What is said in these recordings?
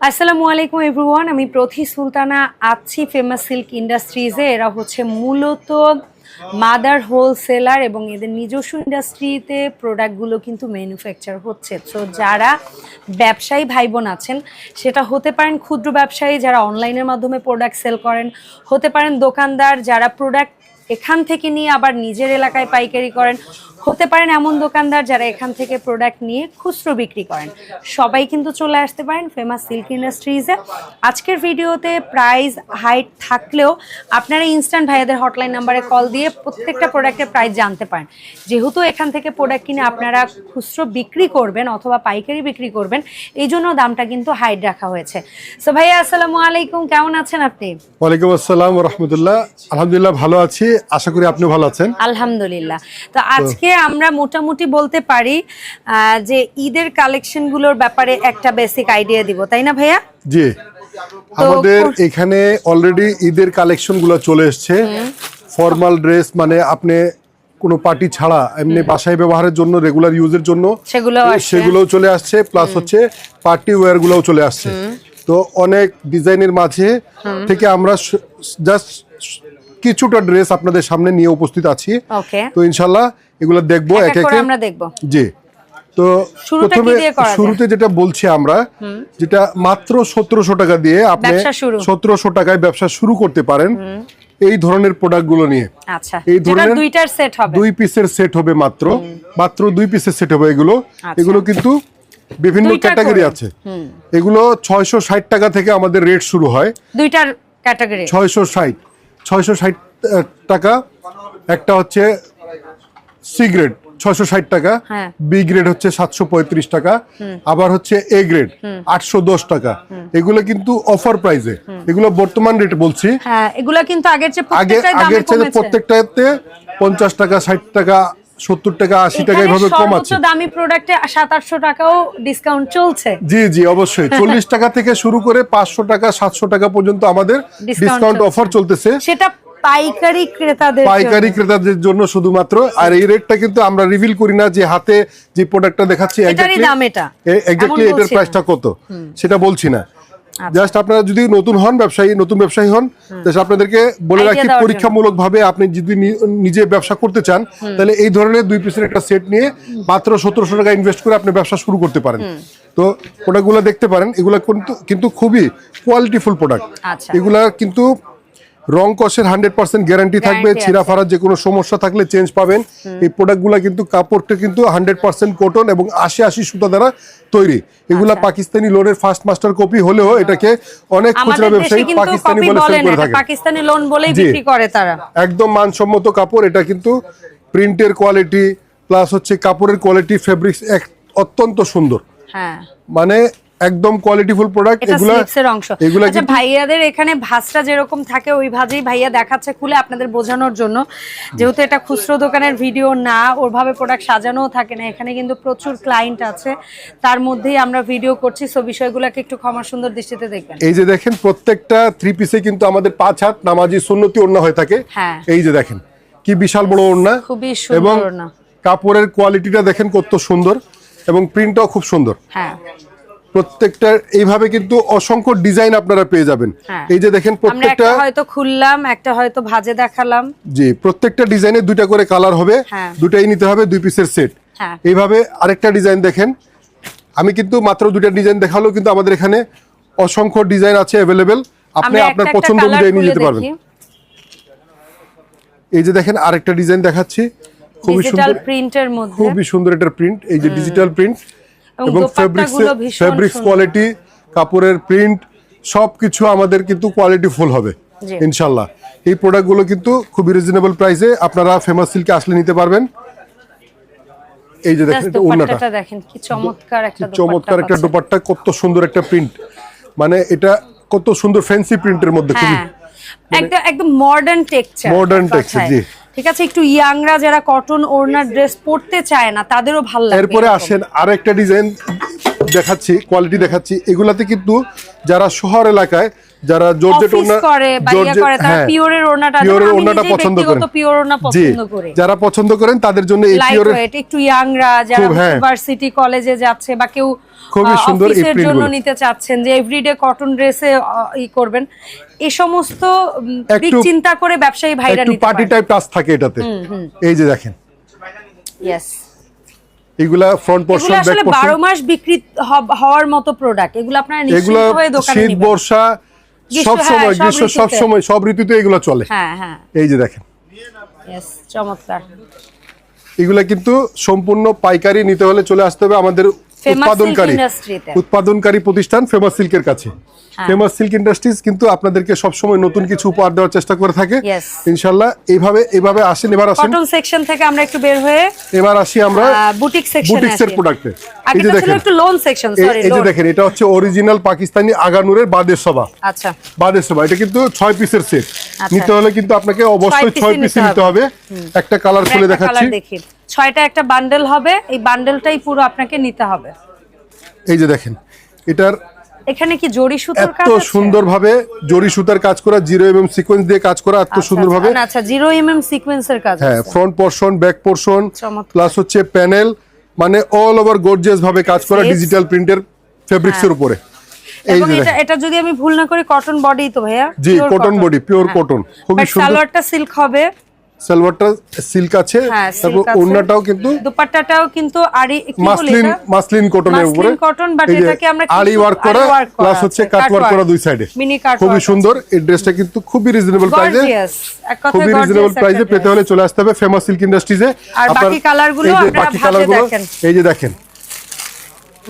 আসসালামু আলাইকুম এভরিওয়ান আমি প্রথি সুলতানা আছি ফেমাস সিল্ক ইন্ডাস্ট্রিজে এরা হচ্ছে মূলত মাদার হোলসেলার এবং এদের নিজস্ব ইন্ডাস্ট্রিতে প্রোডাক্টগুলো কিন্তু ম্যানুফ্যাকচার হচ্ছে। তো যারা ব্যবসায়ী ভাই বোন আছেন, সেটা হতে পারেন ক্ষুদ্র ব্যবসায়ী যারা অনলাইনের মাধ্যমে প্রোডাক্ট সেল করেন, হতে পারেন দোকানদার যারা প্রোডাক্ট এখান থেকে নিয়ে আবার নিজের এলাকায় পাইকারি করেন হতে পারেন এমন দোকানদার যারা এখান থেকে প্রোডাক্ট নিয়ে খুচরো বিক্রি করেন। সবাই কিন্তু চলে আসতে পারেন ফেমাস সিল্ক ইন্ডাস্ট্রিজে আজকের ভিডিওতে প্রাইস হাইট থাকলেও আপনারা ইনস্ট্যান্ট ভাইয়াদের হটলাইন নাম্বারে কল দিয়ে প্রত্যেকটা প্রোডাক্টের প্রাইস জানতে পারেন। যেহেতু এখান থেকে প্রোডাক্ট কিনে আপনারা খুচরো বিক্রি করবেন অথবা পাইকারি বিক্রি করবেন এই জন্য দামটা কিন্তু হাইট রাখা হয়েছে। সো ভাইয়া আসসালামু আলাইকুম। কেমন আছেন আপনি? ওয়ালাইকুম আসসালাম রহমতুল্লাহ। আলহামদুলিল্লাহ ভালো আছি। আশা করি আপনি ভালো আছেন। আলহামদুলিল্লাহ। তো আজকে আমরা মোটামুটি বলতে পারি যে ঈদের কালেকশনগুলোর ব্যাপারে একটা বেসিক আইডিয়া দিব তাই না ভাইয়া? জি। আমাদের এখানে অলরেডি ঈদের কালেকশনগুলো চলে এসছে। ফর্মাল ড্রেস মানে আপনি কোনো পার্টি ছাড়া এমনি বাসায় ব্যবহারের জন্য রেগুলার ইউজের জন্য সেগুলোও সেগুলোও চলে আসছে প্লাস হচ্ছে পার্টি ওয়্যার গুলোও চলে আসছে। তো অনেক ডিজাইনের মাঝে থেকে আমরা জাস্ট কিছুটা ড্রেস আপনাদের সামনে নিয়ে উপস্থিত আছি। তো ইনশাল্লাহ এগুলো দেখব এক এক আমরা দেখব। জি। তো প্রথমে? শুরুতে যেটা বলছি আমরা যেটা মাত্র সতেরোশো টাকা দিয়ে আপনি সতেরোশো টাকায় ব্যবসা শুরু করতে পারেন এই ধরনের প্রোডাক্টগুলো নিয়ে। আচ্ছা। এই ধরনের দুইটার সেট হবে। দুই পিসের সেট হবে মাত্র। মাত্র দুই পিসের সেট হবে এগুলো। এগুলো কিন্তু বিভিন্ন ক্যাটাগরি আছে। এগুলো ছয়শো ষাট টাকা থেকে আমাদের রেট শুরু হয়। দুইটার ক্যাটাগরি ছয়শো ষাট। ছয়শো ষাট টাকা। একটা হচ্ছে সি গ্রেড ছয়শো ষাট টাকা। হ্যাঁ। বি গ্রেড হচ্ছে সাতশো পঁয়ত্রিশ টাকা। আবার হচ্ছে এ গ্রেড আটশো দশ টাকা। এগুলো কিন্তু অফার প্রাইসে। এগুলো বর্তমান রেট বলছি। এগুলো কিন্তু আগের চেয়ে আগে আগের চেয়ে প্রত্যেকটাতে পঞ্চাশ টাকা ষাট টাকা সত্তর টাকা আশি টাকা এভাবে কম সর্বোচ্চ আছে। দামি প্রোডাক্টে সাত আটশো টাকাও ডিসকাউন্ট চলছে। জি জি অবশ্যই। চল্লিশ টাকা থেকে শুরু করে পাঁচশো টাকা সাতশো টাকা পর্যন্ত আমাদের ডিসকাউন্ট। অফার চলতেছে। সেটা পাইকারি ক্রেতাদের পাইকারি ক্রেতাদের জন্য শুধুমাত্র। আর এই রেটটা কিন্তু আমরা রিভিল করি না যে হাতে যে প্রোডাক্টটা দেখাচ্ছি এক্স্যাক্টলি এটার। প্রাইসটা কত। সেটা বলছি না। জাস্ট আপনারা যদি নতুন হন ব্যবসায়ী নতুন ব্যবসায়ী হন জাস্ট আপনাদেরকে বলে রাখি পরীক্ষামূলক ভাবে আপনি যদি নিজে ব্যবসা করতে চান তাহলে এই ধরনের দুই পিসের একটা সেট নিয়ে মাত্র সতেরোশো টাকা ইনভেস্ট করে আপনি ব্যবসা শুরু করতে পারেন। তো প্রোডাক্টগুলো দেখতে পারেন এগুলো কিন্তু কিন্তু খুবই কোয়ালিটিফুল প্রোডাক্ট আচ্ছা। এগুলা কিন্তু রং কষের হান্ড্রেড পার্সেন্ট গ্যারান্টি থাকবে ছিঁড়া। ফাড়ার যে কোনো সমস্যা থাকলে চেঞ্জ পাবেন। এই প্রোডাক্টগুলো কিন্তু কাপড়টা কিন্তু হান্ড্রেড পার্সেন্ট কটন এবং আশি আশি সুতা দ্বারা তৈরি। এগুলা আচ্ছা। পাকিস্তানি লোনের ফার্স্ট মাস্টার কপি হলেও এটাকে অনেক খুচরা ব্যবসায়ী পাকিস্তানি বলে সেল করে থাকে। পাকিস্তানি লোন বলেই। বিক্রি করে তারা। একদম মানসম্মত কাপড় এটা কিন্তু প্রিন্টের কোয়ালিটি প্লাস হচ্ছে কাপড়ের কোয়ালিটি ফেব্রিক্স অত্যন্ত সুন্দর। হ্যাঁ। মানে একদম কোয়ালিটিফুল প্রোডাক্ট এগুলা এর অংশ। আচ্ছা ভাইয়াদের এখানে ভাঁজটা যেরকম থাকে ওই ভাজেই ভাইয়া দেখাচ্ছে খুলে আপনাদের বোঝানোর জন্য। যেহেতু এটা খুচরো দোকানের ভিডিও না ওরভাবে প্রোডাক্ট সাজানোও থাকে না। এখানে কিন্তু প্রচুর ক্লায়েন্ট আছে। তার মধ্যেই আমরা ভিডিও করছি সো বিষয়গুলোকে একটু ক্ষমা সুন্দর দৃষ্টিতে দেখবেন। এই যে দেখেন প্রত্যেকটা থ্রি পিসে কিন্তু আমাদের পাঁচ হাত নামাজি সুন্নতি ওড়না হয়ে থাকে। হ্যাঁ। এই যে দেখেন কি বিশাল বড় ওড়না। খুবই সুন্দর এবং কাপড়ের কোয়ালিটিটা দেখেন কত সুন্দর এবং প্রিন্টটাও খুব সুন্দর। হ্যাঁ। প্রত্যেকটা এইভাবে কিন্তু অসংখ্য ডিজাইন আপনারা পেয়ে যাবেন। হ্যাঁ। এই যে দেখেন প্রত্যেকটা হয়তো খুললাম একটা হয়তো ভাজে দেখালাম। জি প্রত্যেকটা ডিজাইনে দুইটা করে কালার হবে হ্যাঁ। দুটাই নিতে হবে দুই পিসের সেট। হ্যাঁ। এইভাবে আরেকটা ডিজাইন দেখেন। আমি কিন্তু মাত্র দুইটা ডিজাইন দেখালেও কিন্তু আমাদের এখানে অসংখ্য ডিজাইন আছে অ্যাভেলেবেল আপনি আপনার পছন্দ অনুযায়ী নিয়ে যেতে পারবেন। এই যে দেখেন আরেকটা ডিজাইন দেখাচ্ছি। খুবই সুন্দর প্রিন্টের মধ্যে। খুবই সুন্দর এটার প্রিন্ট এই যে ডিজিটাল প্রিন্ট এবং ফেব্রিক্স। কোয়ালিটি কাপড়ের প্রিন্ট সবকিছু আমাদের কিন্তু কোয়ালিটি ফুল হবে ইনশাল্লাহ। এই প্রোডাক্টগুলো কিন্তু খুবই রিজনেবল প্রাইসে আপনারা ফেমাস সিল্কে আসলে নিতে পারবেন। এই যে দেখেন ওড়নাটা। দেখেন কি চমৎকার একটা চমৎকার একটা দোপাট্টা কত সুন্দর একটা প্রিন্ট মানে এটা কত সুন্দর ফ্যান্সি প্রিন্টের মধ্যে খুবই হ্যাঁ একদম একদম মডার্ন টেক্সচার Modern texture, জি। ঠিক আছে একটু ইয়াংরা যারা কটন ওড়নার ড্রেস পরতে চায় না তাদেরও ভালো লাগবে এরপরে আসেন আরেকটা ডিজাইন দেখাচ্ছি কোয়ালিটি দেখাচ্ছি। এগুলাতে কিন্তু যারা শহর এলাকায় যারা জর্জেট ওড়না ইয়ে জর্জেট- করে তারা হ্যাঁ, পিওরের ওড়নাটা পিওরের ওড়নাটা পছন্দ ব্যক্তিগত করেন পিওর ওড়না পছন্দ করি। যারা পছন্দ করেন তাদের জন্য এই পিওরের একটু ইয়াংরা যারা হ্যাঁ। ইউনিভার্সিটি কলেজে যাচ্ছে বা কেউ খুবই সুন্দর এই জন্য নিতে চাচ্ছেন যে এভরিডে কটন ড্রেসে ই করবেন এই সমস্ত দিক একটু- চিন্তা করে ব্যবসায়ী ভাইরা একটু পার্টি টাইপ টাচ থাকে এটাতে। এই যে দেখেন। ইয়েস এগুলা ফ্রন্ট এগুলো পোর্শন ব্যাক আসলে বারো পোর্শন মাস বিক্রি হওয়ার মতো প্রোডাক্ট এগুলো আপনারা এগুলা নিশ্চিত হয়ে দোকানে শীত বর্ষা সব হ্যাঁ, সময় গ্রীষ্ম সব সময় সব ঋতুতে এগুলো চলে। হ্যাঁ হ্যাঁ। এই যে দেখেন। চমৎকার। এগুলা কিন্তু সম্পূর্ণ পাইকারি নিতে হলে চলে আসতে হবে আমাদের উৎপাদনকারী। উৎপাদনকারী প্রতিষ্ঠান ফেমাস সিল্কের কাছে। ফেমাস সিল্ক ইন্ডাস্ট্রিজ কিন্তু আপনাদেরকে সবসময় নতুন কিছু উপহার দেওয়ার চেষ্টা করে থাকে. ইনশাল্লাহ এইভাবে এইভাবে আসেন এবার আসেন। কটন সেকশন থেকে আমরা একটু বের হয়ে এবার আসি আমরা বুটিক সেকশনে বুটিক্সের প্রোডাক্টে এই যে দেখেন। একটু লোন সেকশন সরি এই যে দেখেন এটা হচ্ছে অরিজিনাল পাকিস্তানি আগানুরের বাদের সভা। আচ্ছা। বাদের সভা এটা কিন্তু ছয় পিসের সেট। নিতে হলে কিন্তু আপনাকে অবশ্যই piece-ই ছয় নিতে নিতে হবে। একটা কালার খুলে দেখাচ্ছি। ছয়টা একটা বান্ডেল হবে এই বান্ডেলটাই পুরো আপনাকে নিতে হবে। এই যে দেখেন এটার এখানে কি জড়ি সুতোর কাজ এত সুন্দরভাবে জরি সুতার কাজ করা জিরো এম এম সিকোয়েন্স দিয়ে কাজ করা এত আচ্ছা, সুন্দরভাবে আচ্ছা, আচ্ছা জিরো এম এম সিকোয়েন্সের কাজ হ্যাঁ front portion back portion. Plus হচ্ছে প্যানেল মানে অল ওভার গর্জিয়াস ভাবে কাজ করা ডিজিটাল প্রিন্টের ফেব্রিক্স এর উপরে। এই যে এটা এটা যদি আমি ভুল না করি কটন বডি তো ভাইয়া জি কটন বডি পিওর। কটন খুবই সুন্দর। সালোয়ারটা সিল্ক হবে। সালোয়ারটা সিল্ক আছে। হ্যাঁ তারপর ওড়নাটাও কিন্তু দুপাট্টাটাও কিন্তু আড়ি মাসলিন? মাসলিন কটনের উপরে। কটন যে এটাকে আমরা আড়ি ওয়ার্ক করা প্লাস হচ্ছে কাট ওয়ার্ক করা দুই সাইডে মিনি কাট খুবই সুন্দর এই ড্রেসটা কিন্তু খুবই রিজনেবল প্রাইসে খুবই রিজনেবল প্রাইসে পেতে হলে চলে আসতে হবে ফেমাস সিল্ক ইন্ডাস্ট্রিজে আর বাকি কালারগুলো আপনারা বাকি কালারগুলো দেখেন। এই যে দেখেন।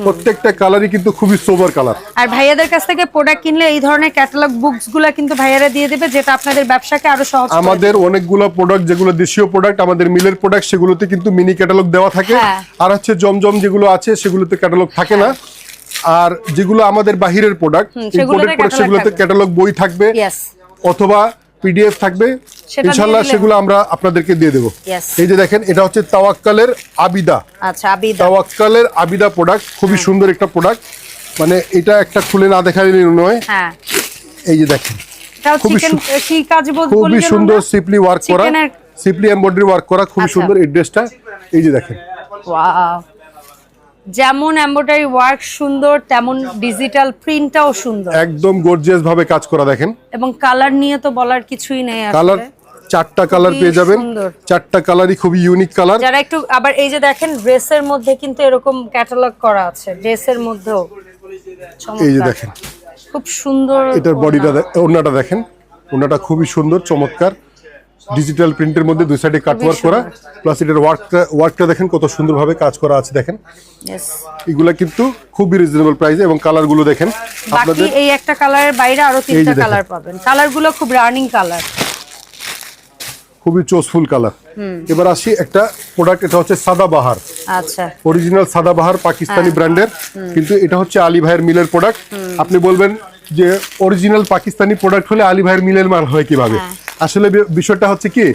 প্রত্যেকটা কালারই কিন্তু খুবই সোবার কালার আর ভাইয়াদের কাছ থেকে প্রোডাক্ট কিনলে এই ধরনের ক্যাটালগ বুকসগুলা কিন্তু ভাইয়ারা দিয়ে দেবে যেটা আপনাদের ব্যবসাকে আরও সহজ আমাদের অনেকগুলো প্রোডাক্ট যেগুলো দেশীয় প্রোডাক্ট আমাদের মিলের প্রোডাক্ট সেগুলোতে কিন্তু মিনি ক্যাটালগ দেওয়া থাকে। হ্যাঁ। আর হচ্ছে জমজম যেগুলো আছে সেগুলোতে ক্যাটালগ থাকে না। আর যেগুলো আমাদের বাহিরের প্রোডাক্ট সেগুলোতে ক্যাটালগ বই থাকবে। অথবা পিডিএফ থাকবে ইনশাল্লাহ সেগুলো আমরা আপনাদেরকে দিয়ে দেবো। এই যে দেখেন এটা হচ্ছে তাওয়াক্কালের আবিদা। আচ্ছা আবিদা। তাওয়াক্কালের আবিদা প্রোডাক্ট খুবই সুন্দর একটা প্রোডাক্ট মানে এটা একটা খুলে না দেখালে নয়। হ্যাঁ। এই যে দেখেন খুবই সুন্দর সিপলি ওয়ার্ক করা। সিপলি এমব্রয়ডারি ওয়ার্ক করা খুবই আচ্ছা। সুন্দর এই ড্রেসটা এই যে দেখেন. যেমন এমব্রয়ডারি ওয়ার্ক সুন্দর তেমন ডিজিটাল প্রিন্টটাও সুন্দর। একদম গর্জিয়াস ভাবে কাজ করা দেখেন। এবং কালার নিয়ে তো বলার কিছুই নেই কালার চারটা কালার পেয়ে যাবেন। চারটা কালারই খুবই ইউনিক কালার যারা একটু আবার এই যে দেখেন ড্রেসের মধ্যে কিন্তু এরকম ক্যাটালগ করা আছে ড্রেসের মধ্যেও। এই যে দেখেন। খুব সুন্দর এটার বডিটা ওড়নাটা দেখেন। ওড়নাটা খুবই সুন্দর চমৎকার। ডিজিটাল প্রিন্টের মধ্যে দুই সাইডে কাট ওয়ার্ক করা প্লাস এটার ওয়ার্কটা ওয়ার্কটা দেখেন কত সুন্দরভাবে কাজ করা আছে দেখেন. এগুলা কিন্তু খুবই রিজনেবল প্রাইসে এবং কালারগুলো দেখেন। আপনাদের এই একটা কালারের বাইরে আরও তিনটা কালার পাবেন। কালারগুলো খুব রানিং কালার খুবই চোসফুল কালার এবার আসি একটা প্রোডাক্ট এটা হচ্ছে সাদা বাহার। আচ্ছা। অরিজিনাল সাদাবাহার পাকিস্তানি ব্র্যান্ডের কিন্তু এটা হচ্ছে আলী ভাইয়ের মিলের প্রোডাক্ট আপনি বলবেন যে অরিজিনাল পাকিস্তানি প্রোডাক্ট হলে আলী ভাইয়ের মিলের মাল হয় কীভাবে? আসলে বিষয়টা হচ্ছে কি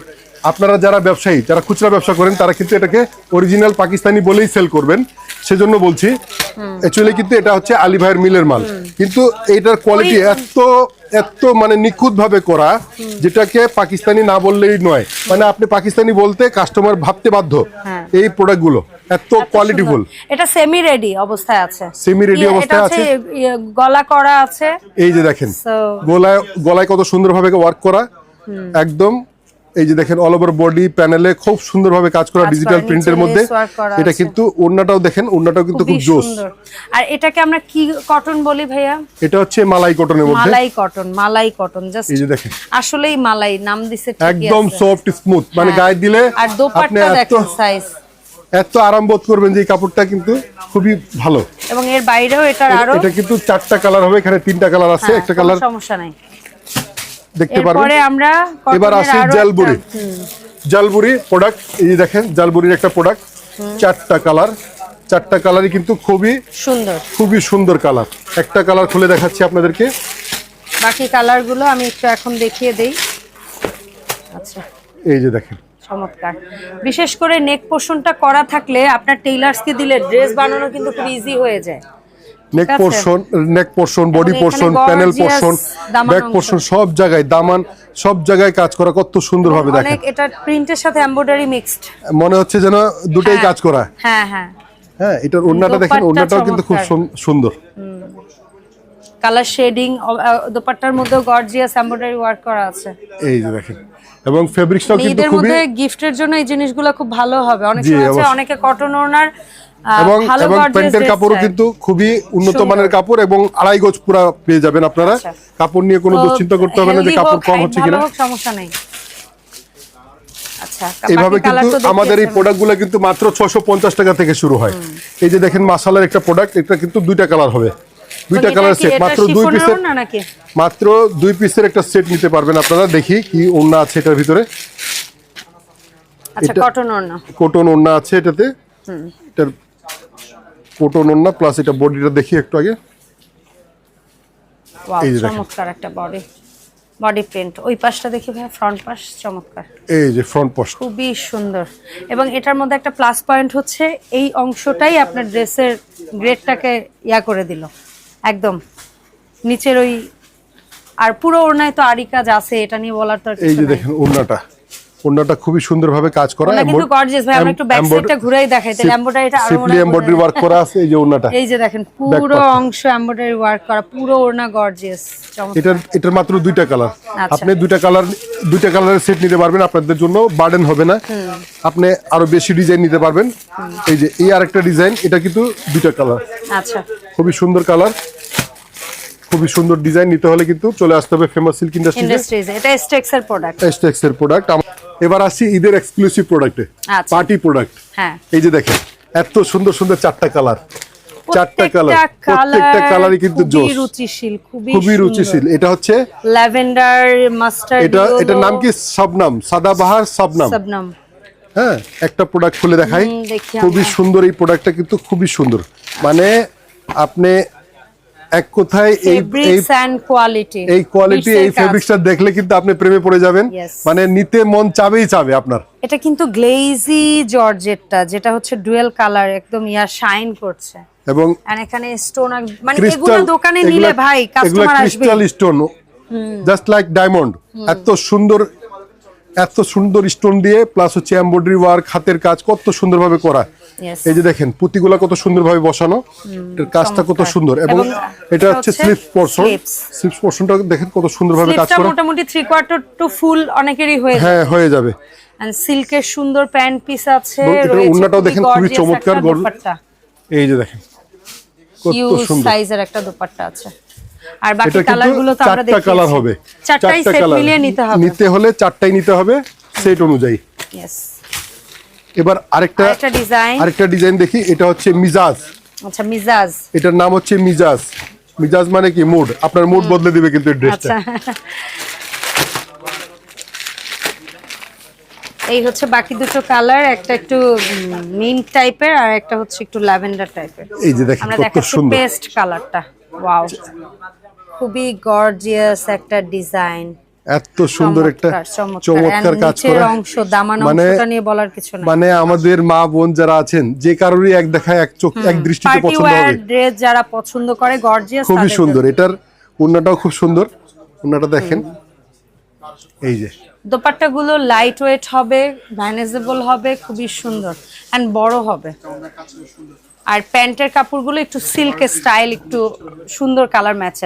আপনারা যারা ব্যবসায়ী যারা খুচরা ব্যবসা করেন তারা কিন্তু এটাকে অরিজিনাল পাকিস্তানি বলেই সেল করবেন। সেজন্য বলছি অ্যাকচুয়ালি কিন্তু এটা হচ্ছে আলী ভাইয়ের মিলের মাল। কিন্তু এইটার কোয়ালিটি এত এত মানে নিখুঁত ভাবে করা যেটাকে পাকিস্তানি না বললেই নয়। মানে আপনি পাকিস্তানি বলতে কাস্টমার ভাবতে বাধ্য হ্যাঁ। এই প্রোডাক্টগুলো এত কোয়ালিটিফুল এটা সেমি রেডি অবস্থায় আছে। Ready ইয়ে, অবস্থায় আছে? ইয়ে, গলা করা আছে। এই যে দেখেন গলায় গলায় কত সুন্দরভাবে ওয়ার্ক করা। একদম। এই যে দেখেন অল ওভার বডি প্যানেলে খুব সুন্দরভাবে কাজ করা ডিজিটাল প্রিন্টের মধ্যে। এটা কিন্তু ওড়নাটাও দেখেন ওড়নাটাও কিন্তু খুব জোস। আর এটাকে আমরা কি কটন বলি ভাইয়া? এটা হচ্ছে মালাই কটনের মধ্যে। Malai cotton malai cotton just এই যে দেখেন। আসলেই মালাই নাম দিছে একদম। সফট স্মুথ মানে হ্যাঁ। গায়ে দিলে আর দোপাট্টা দেখেন সাইজ এত আরাম বোধ করবেন যে এই কাপড়টা কিন্তু খুবই ভালো। এবং এর বাইরেও এটার আরও এটা কিন্তু চারটা কালার হবে এখানে তিনটা কালার আছে হ্যাঁ, একটা কালার সমস্যা নাই। দেখতে পারবেন। এরপরে আমরা এবার আসি হুম, জালবুরি প্রোডাক্ট এই যে দেখেন জালবুরির একটা প্রোডাক্ট চারটা কালার চারটা কালারই কিন্তু খুবই সুন্দর। খুবই সুন্দর কালার একটা কালার খুলে দেখাচ্ছি আপনাদেরকে। বাকি কালারগুলো আমি একটু এখন দেখিয়ে দেই। আচ্ছা। এই যে দেখেন। চমৎকার। বিশেষ করে নেক পোর্শনটা করা থাকলে আপনার টেইলার্সকে দিলে ড্রেস বানানো কিন্তু খুব ইজি হয়ে যায়। Neck portion neck portion body portion panel portion back portion সব জায়গায় দামান সব জায়গায় কাজ করা কত সুন্দর ভাবে দেখেন। অনেক এটা প্রিন্টের সাথে এমব্রয়ডারি মিক্সড মনে হচ্ছে যেন দুটোই হ্যাঁ। কাজ করা। হ্যাঁ হ্যাঁ। হ্যাঁ এটার ওন্নাটা দেখেন ওন্নাটাও কিন্তু খুব। সুন্দর। কালার শেডিং দোপাট্টার মধ্যে গর্জিয়াস এমব্রয়ডারি ওয়ার্ক করা আছে। এই যে দেখেন। এবং ফেব্রিক্সটাও কিন্তু খুবই মধ্যে গিফটের জন্য এই জিনিসগুলো খুব ভালো হবে। অনেক সময় আছে অনেকে কটন ওনার এবং এবং প্যান্টের কাপড়ও কিন্তু খুবই উন্নত মানের কাপড় এবং আড়াই গজ পুরা পেয়ে যাবেন আপনারা। আচ্ছা। কাপড় নিয়ে কোনো দুশ্চিন্তা করতে হবে না যে কাপড় কম হচ্ছে কিনা। সমস্যা নেই। আচ্ছা এইভাবে কিন্তু আমাদের এই। প্রোডাক্টগুলো কিন্তু মাত্র ছশো পঞ্চাশ টাকা থেকে শুরু হয়। এই যে দেখেন মাসালার একটা প্রোডাক্ট এটা কিন্তু দুইটা কালার হবে। দুইটা কালার সেট মাত্র দুই পিসের মাত্র দুই পিসের একটা সেট নিতে পারবেন আপনারা দেখি কি ওড়না আছে এটার ভিতরে। আচ্ছা কটন ওড়না। ওড়না আছে এটাতে। এটার কোটন ওড়না প্লাস এটা বডিটা দেখি একটু আগে। এই যে চমৎকার একটা বডি বডি প্রিন্ট ওই পাশটা দেখি ভাই ফ্রন্ট পাশ চমৎকার। এই যে ফ্রন্ট পোস্ট খুবই সুন্দর। এবং এটার মধ্যে একটা প্লাস পয়েন্ট হচ্ছে এই অংশটাই আপনার ড্রেসের গ্রেডটাকে ইয়া করে দিল। একদম। নিচের ওই আর পুরো ওড়নায় তো আরি কাজ আছে এটা নিয়ে বলার তো এই যে দেখেন ওড়নাটা। ওড়নাটা খুবই সুন্দরভাবে কাজ করা কিন্তু গর্জিয়াস ভাই আমরা একটু ব্যাক সাইডটা ঘুরেই দেখাই তাহলে এমব্রয়ডারিটা আরও মনে সিম্পলি এমব্রয়ডারি ওয়ার্ক করা আছে এই যে ওড়নাটা। যায়। এই যে দেখেন পুরো অংশ এমব্রয়ডারি ওয়ার্ক করা পুরো ওড়না গর্জিয়াস এটার এটার মাত্র দুইটা কালার আচ্ছা। আপনি দুইটা কালার দুইটা কালারের সেট নিতে পারবেন আপনাদের জন্য বার্ডেন হবে না। আপনি আরও বেশি ডিজাইন নিতে পারবেন। এই যে এই আরেকটা ডিজাইন এটা কিন্তু দুইটা কালার আচ্ছা। খুবই সুন্দর কালার খুবই সুন্দর ডিজাইন নিতে হলে কিন্তু চলে আসতে হবে ফেমাস সিল্ক ইন্ডাস্ট্রিজ এটা এসটেক্স এর প্রোডাক্ট এসটেক্স এর প্রোডাক্ট এবার আসছি ঈদের এক্সক্লুসিভ প্রোডাক্টে। পার্টি প্রোডাক্ট এই যে দেখেন এত সুন্দর সুন্দর চারটা কালার চারটা কালার প্রত্যেকটা কালারই কিন্তু খুবই জোস রুচিশীল খুবই খুবই রুচিশীল। এটা হচ্ছে ল্যাভেন্ডার মাস্টার্ড এটা এটার নাম কি? শবনাম সাদাবাহার সবনাম হ্যাঁ একটা প্রোডাক্ট খুলে দেখাই। খুবই সুন্দর এই প্রোডাক্টটা কিন্তু খুবই সুন্দর। মানে আপনি এক কথায় এই কোয়ালিটি এই কোয়ালিটি এই ফেব্রিক্সটা দেখলে কিন্তু আপনি প্রেমে পড়ে যাবেন। মানে নিতে মন চাবেই চাবে আপনার। এটা কিন্তু গ্লেজি জর্জেটটা যেটা হচ্ছে ডুয়েল কালার একদম ইয়া শাইন করছে। এবং আর এখানে স্টোন মানে এগুলো দোকানে নিলে ভাই কাস্টমার আসবে। Crystal stone just like diamond এত সুন্দর এত সুন্দর স্টোন দিয়ে প্লাস হচ্ছে এমব্রয়ডারি ওয়ার্ক হাতের কাজ কত সুন্দরভাবে করা. এই যে দেখেন পুঁতিগুলা কত সুন্দরভাবে বসানো। কাজটা কত সুন্দর। এবং এটা এটা হচ্ছে স্লিপ পোর্শন স্লিপ পোর্শনটা দেখেন কত সুন্দরভাবে কাজ করা। মোটামুটি থ্রি কোয়ার্টার টু ফুল অনেকেরই হয়ে যায় হ্যাঁ হয়ে যাবে। এন্ড সিল্কের সুন্দর প্যান্ট পিস আছে ওড়নাটাও খুবই দেখেন খুবই চমৎকার, এই যে দেখেন কত সুন্দর। সাইজের একটা দোপাট্টা আছে। আর বাকি এটা কালারগুলো তো আমরা চারটা কালার হবে। চারটাই সেট মিলিয়ে নিতে হবে। নিতে হলে চারটাই নিতে হবে সেট অনুযায়ী। ইয়েস এবার আরেকটা আরেকটা ডিজাইন আরেকটা ডিজাইন দেখি এটা হচ্ছে মিজাজ। আচ্ছা মিজাজ। এটার নাম হচ্ছে মিজাজ। মিজাজ মানে কি? মুড। আপনার মুড বদলে দিবে কিন্তু এই ড্রেসটা আচ্ছা। এই হচ্ছে বাকি দুটো কালার একটা একটু মিন্ট টাইপের আর একটা হচ্ছে একটু ল্যাভেন্ডার টাইপের এই যে দেখেন কত সুন্দর। পেস্ট কালারটা ওয়াও খুবই গর্জিয়াস একটা ডিজাইন এত সুন্দর একটা চমৎকার কাজ করা। অংশ দামান মানে অংশটা নিয়ে বলার কিছু না মানে আমাদের মা বোন যারা আছেন যে কারোরই এক দেখায় এক চোখ এক দৃষ্টিতে পছন্দ হবে। ড্রেস যারা পছন্দ করে গর্জিয়াস খুবই সুন্দর। এটার ওড়নাটাও খুব সুন্দর। ওড়নাটা দেখেন। এই যে। দোপাট্টা গুলো লাইট ওয়েট হবে ম্যানেজেবল হবে খুবই সুন্দর। এন্ড বড় হবে। আর প্যান্টের কাপড়গুলো একটু সিল্কের স্টাইল একটু সুন্দর কালার ম্যাচ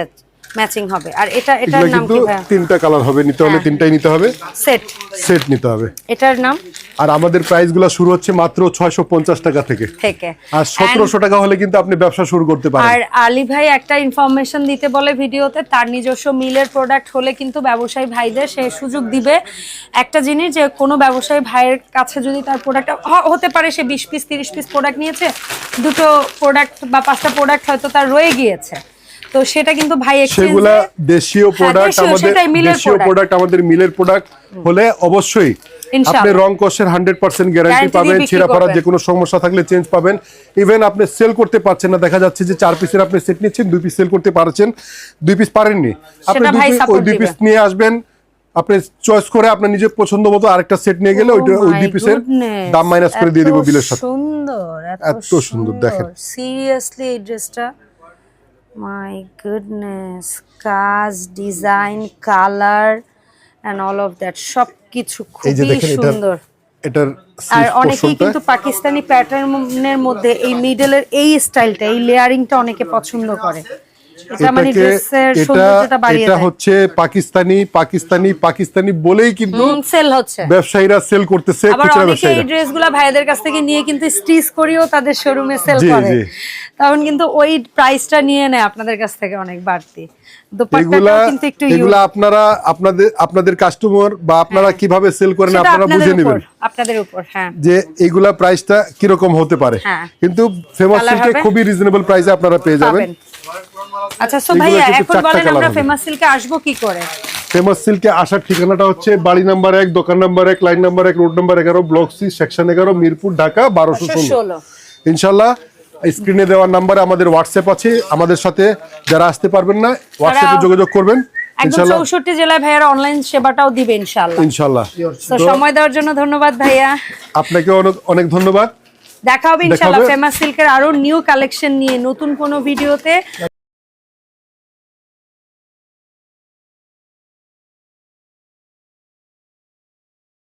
ম্যাচিং হবে। আর এটা এটার নাম কি ভাইয়া? তিনটা কালার হবে নিতে হলে হ্যাঁ। তিনটাই নিতে হবে। সেট সেট নিতে হবে। এটার নাম? আর আমাদের প্রাইসগুলো শুরু হচ্ছে মাত্র ছয়শো পঞ্চাশ টাকা থেকে। থেকে। আর সতেরোশো টাকা হলে কিন্তু আপনি ব্যবসা শুরু করতে পারেন। আর আলী ভাই একটা ইনফরমেশন দিতে বলে ভিডিওতে তার নিজস্ব মিলের প্রোডাক্ট হলে কিন্তু ব্যবসায়ী ভাইদের সে সুযোগ দিবে। একটা জিনিস যে কোনো ব্যবসায়ী ভাইয়ের কাছে যদি তার প্রোডাক্ট হতে পারে সে বিশ পিস তিরিশ পিস প্রোডাক্ট নিয়েছে দুটো প্রোডাক্ট বা পাঁচটা প্রোডাক্ট হয়তো তার রয়ে গিয়েছে। তো সেটা কিন্তু ভাই সেগুলা দেশীয় প্রোডাক্ট আমাদের দেশীয় প্রোডাক্ট আমাদের মিলের প্রোডাক্ট হলে অবশ্যই আপনি রং কষের হান্ড্রেড পার্সেন্ট গ্যারান্টি পাবেন ছেঁড়া ফাড়ার যে কোনো সমস্যা থাকলে চেঞ্জ পাবেন। ইভেন আপনি সেল করতে পারছেন না দেখা যাচ্ছে যে চার পিসের আপনি সেট নিচ্ছেন দুই পিস সেল করতে পারছেন দুই পিস পারেননি। আপনি ওই দুই পিস নিয়ে আসবেন আপনি চয়েস করে আপনার নিজের পছন্দ মতো আরেকটা সেট নিয়ে গেলে Oh ওইটা ওই দুই পিসের দাম মাইনাস করে দিয়ে দিব বিলের সাথে। সুন্দর এত সুন্দর, দেখেন। সিরিয়াসলি এই ড্রেসটা মাই গুডনেস কাজ design colour and all of that সব কিছু এই খুবই সুন্দর। এটার আর অনেকেই কিন্তু পাকিস্তানি প্যাটার্নের মধ্যে এই মিডলের এই স্টাইলটা এই লেয়ারিংটা অনেকে পছন্দ করে। এটা মানে ড্রেসের সৌন্দর্যটা বাড়িয়ে এটা হচ্ছে পাকিস্তানি পাকিস্তানি পাকিস্তানি বলেই কিন্তু সেল হচ্ছে। ব্যবসায়ীরা সেল করতেছে খুচরা এই ব্যবসায়ীরা। ড্রেসগুলো ভাইদের কাছ থেকে নিয়ে কিন্তু স্টিচ করিও তাদের শোরুমে সেল করে। তখন কিন্তু ওই প্রাইসটা নিয়ে নেয় আপনাদের কাছ থেকে অনেক বাড়তি। এগুলা এগুলা। আপনারা আপনাদের আপনাদের কাস্টমার বা আপনারা কীভাবে সেল করেন আপনারা বুঝে নেবেন। আপনাদের উপর হ্যাঁ। যে প্রাইসটা কীরকম হতে পারে। হ্যাঁ। কিন্তু ফেমাস সিল্কে খুবই রিজনেবল প্রাইসে আপনারা পেয়ে যাবেন। আচ্ছা সো এগুলো এখন বলেন আমরা ফেমাস সিল্কে আসব কি করে? ফেমাস সিল্কে আসার ঠিকানাটা হচ্ছে বাড়ি নাম্বার এক দোকান নাম্বার এক লাইন নাম্বার এক রোড নাম্বার এগারো ব্লক সি সেকশন এগারো মিরপুর ঢাকা বারোশো ষোলো। ইনশাল্লাহ স্ক্রিনে দেওয়ার নাম্বারে আমাদের হোয়াটসঅ্যাপ আছে। আমাদের সাথে যারা আসতে পারবেন না হোয়াটসঅ্যাপে যোগাযোগ করবেন। একদম চৌষট্টি জেলায় ভাইয়ার অনলাইন সেবাটাও দিবে ইনশাল্লাহ। ইনশাল্লাহ। তো সময় দেওয়ার জন্য ধন্যবাদ ভাইয়া। আপনাকে অনেক অনেক ধন্যবাদ। দেখা হবে ইনশাল্লাহ। ফেমাস সিল্কের আরও নিউ কালেকশন নিয়ে নতুন কোনো ভিডিওতে